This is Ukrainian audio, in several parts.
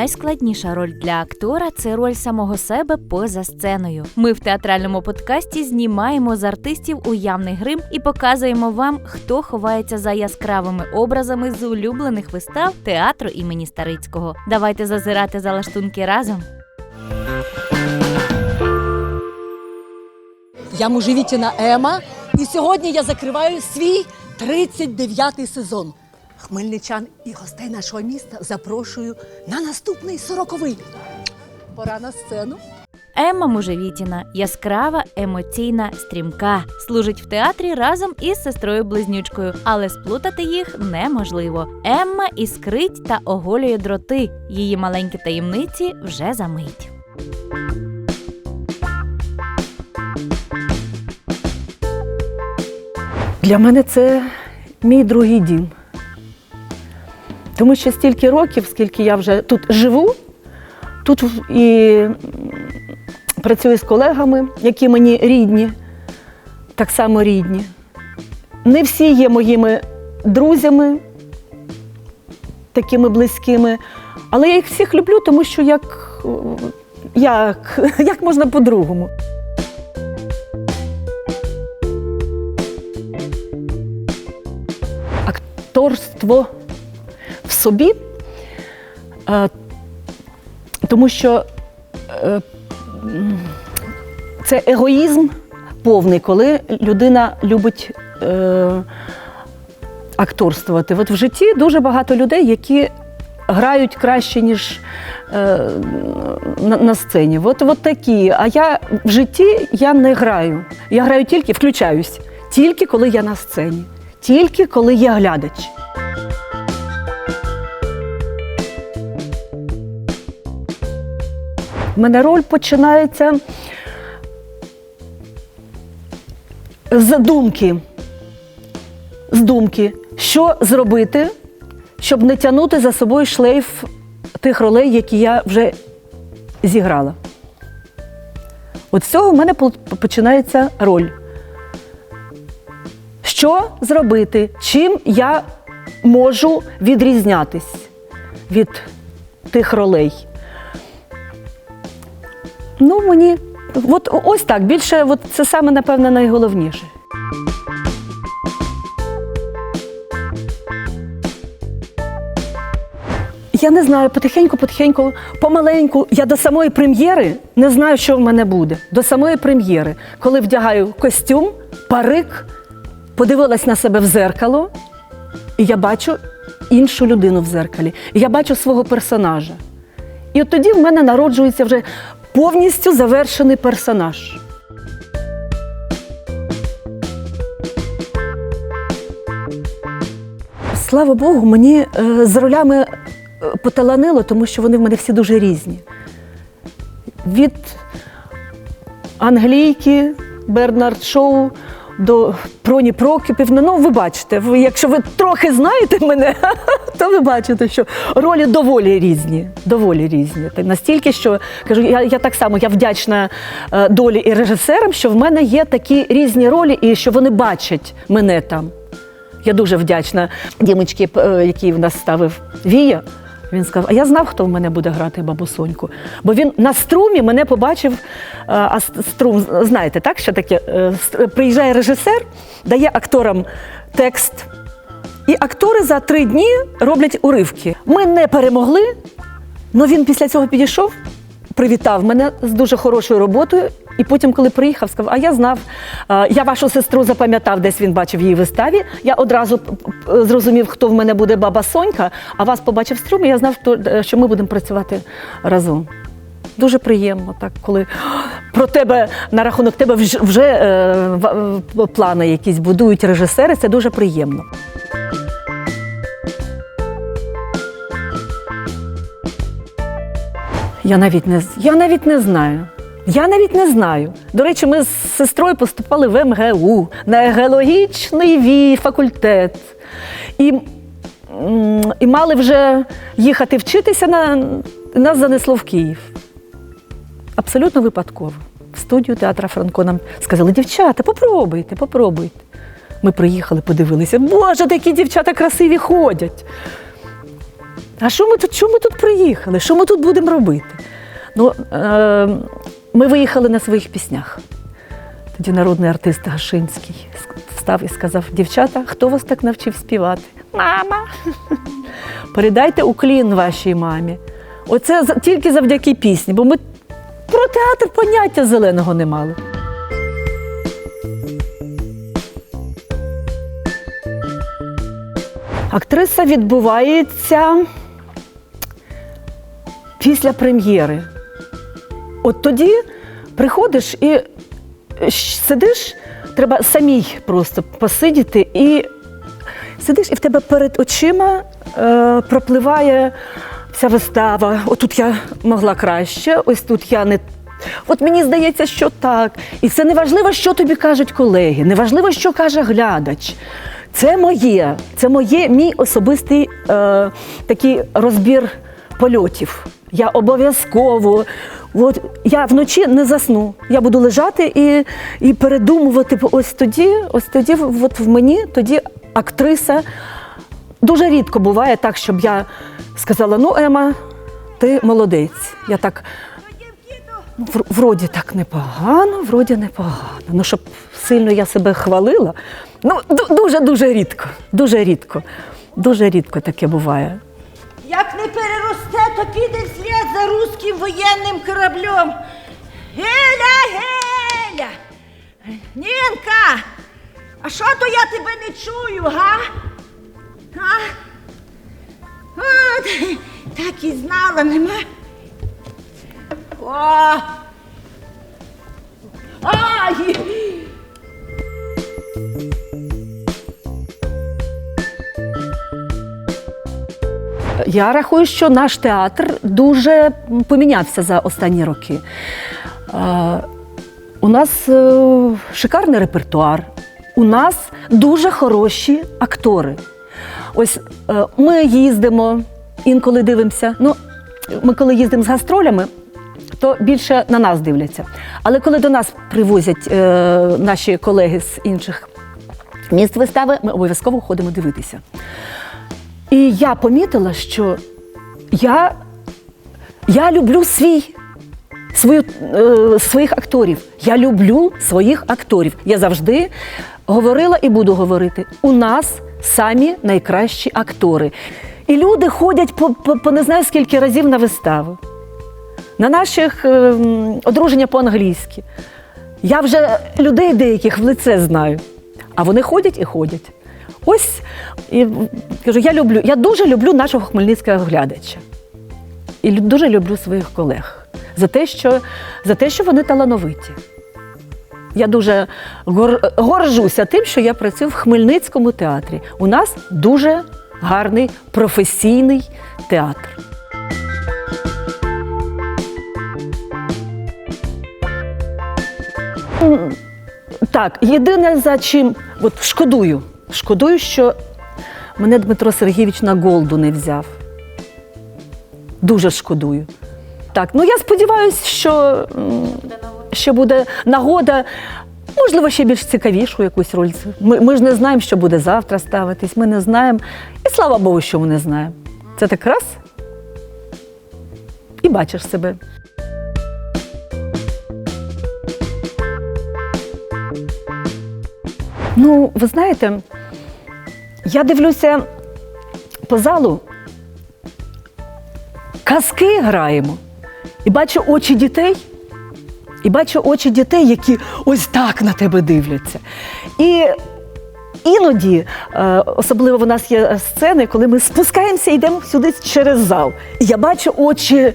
найскладніша роль для актора це роль самого себе поза сценою. Ми в театральному подкасті знімаємо з артистів уявний грим і показуємо вам, хто ховається за яскравими образами з улюблених вистав театру імені Старицького. Давайте зазирати за лаштунки разом. Я Мужевітіна Ема, і сьогодні я закриваю свій 39-й сезон. Хмельничан і гостей нашого міста запрошую на наступний сороковий. Пора на сцену. Емма Мужевітіна яскрава, емоційна, стрімка. Служить в театрі разом із сестрою близнючкою, але сплутати їх неможливо. Емма іскрить та оголює дроти. Її маленькі таємниці вже за мить. Для мене це мій другий дім. Тому що стільки років, скільки я вже тут живу, тут і працюю з колегами, які мені рідні, так само рідні. Не всі є моїми друзями, такими близькими, але я їх всіх люблю, тому що як, як, як можна по-другому. акторство собі, е, тому що е, це егоїзм повний, коли людина любить е, акторствувати. От в житті дуже багато людей, які грають краще, ніж на, сцені. От, от такі. А я в житті я не граю. Я граю тільки, включаюсь, тільки коли я на сцені, тільки коли є глядач. Мене роль починається з думки. З думки, що зробити, щоб не тягнути за собою шлейф тих ролей, які я вже зіграла. От з цього в мене починається роль. Що зробити? Чим я можу відрізнятись від тих ролей? Ну, мені от ось так. Більше от це саме, напевно, найголовніше. Я не знаю, потихеньку, потихеньку, помаленьку. Я до самої прем'єри не знаю, що в мене буде. До самої прем'єри, коли вдягаю костюм, парик, подивилась на себе в зеркало, і я бачу іншу людину в зеркалі. І я бачу свого персонажа. І от тоді в мене народжується вже повністю завершений персонаж. Слава Богу, мені е, з ролями е, поталанило, тому що вони в мене всі дуже різні. Від англійки, Бернард Шоу до Проні Прокипівни. Ну, ви бачите, ви, якщо ви трохи знаєте мене, то ви бачите, що ролі доволі різні. Доволі різні. Та Настільки, що кажу, я, я так само я вдячна е, долі і режисерам, що в мене є такі різні ролі, і що вони бачать мене там. Я дуже вдячна дімочці, е, який в нас ставив Вія. Він сказав, а я знав, хто в мене буде грати бабусоньку. Бо він на струмі мене побачив, е, а струм, знаєте, так, що таке? Е, Приїжджає режисер, дає акторам текст, і актори за три дні роблять уривки. Ми не перемогли, але він після цього підійшов, привітав мене з дуже хорошою роботою. І потім, коли приїхав, сказав, а я знав, е, я вашу сестру запам'ятав, десь він бачив її виставі. Я одразу п- зрозумів, хто в мене буде баба Сонька, а вас побачив в струмі, я знав, е, що ми будемо працювати разом. Дуже приємно, так, коли про тебе на рахунок тебе вже, вже е, плани якісь будують режисери, це дуже приємно. Я навіть не, я навіть не знаю. Я навіть не знаю. До речі, ми з сестрою поступали в МГУ на геологічний факультет. І, і мали вже їхати вчитися, на, нас занесло в Київ. Абсолютно випадково. В студію театра Франко нам сказали: дівчата, попробуйте, попробуйте. Ми приїхали, подивилися, боже, такі дівчата красиві ходять. а що ми тут, що ми тут приїхали? Що ми тут будемо робити? Ну, е, ми виїхали на своїх піснях. Тоді народний артист Гашинський став і сказав: дівчата, хто вас так навчив співати? Мама. Передайте уклін вашій мамі. Оце тільки завдяки пісні, бо ми про театр поняття зеленого не мали. Актриса відбувається після прем'єри. От тоді приходиш і е, сидиш, треба самій просто посидіти, і сидиш, і в тебе перед очима е, пропливає вся вистава. Отут я могла краще, ось тут я не. От мені здається, що так. І це не важливо, що тобі кажуть колеги, не важливо, що каже глядач. Це моє, це моє, мій особистий е, такий розбір польотів. Я обов'язково. От я вночі не засну. Я буду лежати і, і передумувати. Ось тоді, ось тоді, от в мені тоді актриса. Дуже рідко буває так, щоб я сказала: ну, Ема, ти молодець. Я так вроді так непогано, вроді непогано. Ну, щоб сильно я себе хвалила. Ну, дуже дуже рідко. Дуже рідко. Дуже рідко таке буває. За руським воєнним кораблем. Геля, геля! Нінка! А що то я тебе не чую, га? А? От, так і знала, нема. О! Ай! Я рахую, що наш театр дуже помінявся за останні роки. У нас е, шикарний репертуар, у нас дуже хороші актори. Ось е, ми їздимо, інколи дивимося. Ну, ми коли їздимо з гастролями, то більше на нас дивляться. Але коли до нас привозять е, наші колеги з інших міст вистави, ми обов'язково ходимо дивитися. І я помітила, що я, я люблю свій, свою, е, своїх акторів. Я люблю своїх акторів. Я завжди говорила і буду говорити: у нас самі найкращі актори. І люди ходять по, по, по не знаю скільки разів на виставу. На наших е, одруження по-англійськи. Я вже людей деяких в лице знаю, а вони ходять і ходять. Ось і кажу, я люблю, я дуже люблю нашого хмельницького глядача. І дуже люблю своїх колег за те, що, за те, що вони талановиті. Я дуже гор, горжуся тим, що я працюю в Хмельницькому театрі. У нас дуже гарний професійний театр. Так, єдине за чим от шкодую. Шкодую, що мене Дмитро Сергійович на голду не взяв. Дуже шкодую. Так, ну я сподіваюся, що, що буде нагода, можливо, ще більш цікавішу якусь роль. Ми, ми ж не знаємо, що буде завтра ставитись, ми не знаємо. І слава Богу, що ми не знаємо. Це так раз. І бачиш себе. Ну, ви знаєте, я дивлюся по залу, казки граємо. І бачу очі дітей, і бачу очі дітей, які ось так на тебе дивляться. І іноді, е, особливо в нас є сцени, коли ми спускаємося і йдемо сюди через зал. І я бачу очі е,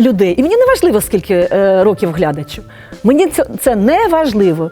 людей. І мені не важливо, скільки е, років глядачу. Мені це не важливо.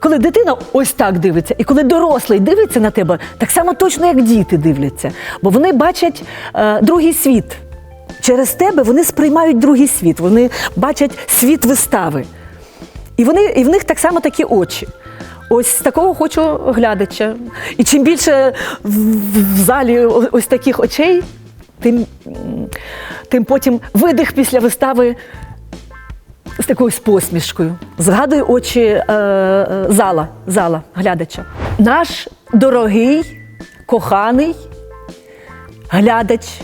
Коли дитина ось так дивиться, і коли дорослий дивиться на тебе, так само точно, як діти дивляться, бо вони бачать е, другий світ. Через тебе вони сприймають другий світ, вони бачать світ вистави. І, вони, і в них так само такі очі. Ось такого хочу глядача. І чим більше в, в- залі ось таких очей, тим, тим потім видих після вистави з такою з посмішкою. Згадую очі е, е, зала, зала глядача. Наш дорогий, коханий глядач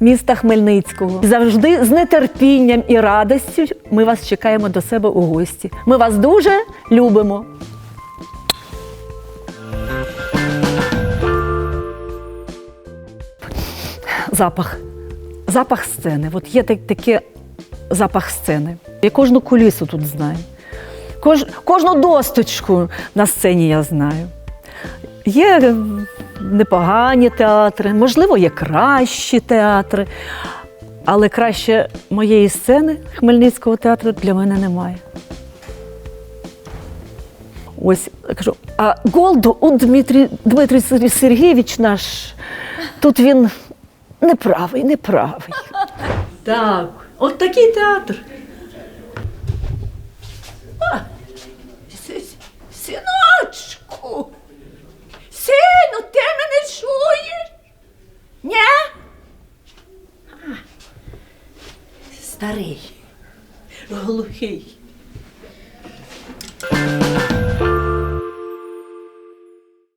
міста Хмельницького. Завжди з нетерпінням і радістю ми вас чекаємо до себе у гості. Ми вас дуже любимо. Запах. Запах сцени. От є так, таке запах сцени. Я кожну кулісу тут знаю. Кож, кожну досточку на сцені я знаю. Є непогані театри, можливо, є кращі театри, але краще моєї сцени Хмельницького театру для мене немає. Ось кажу, а Голду, он Дмитрій, Дмитрій Сергійович наш, тут він неправий, неправий. Так, от такий театр.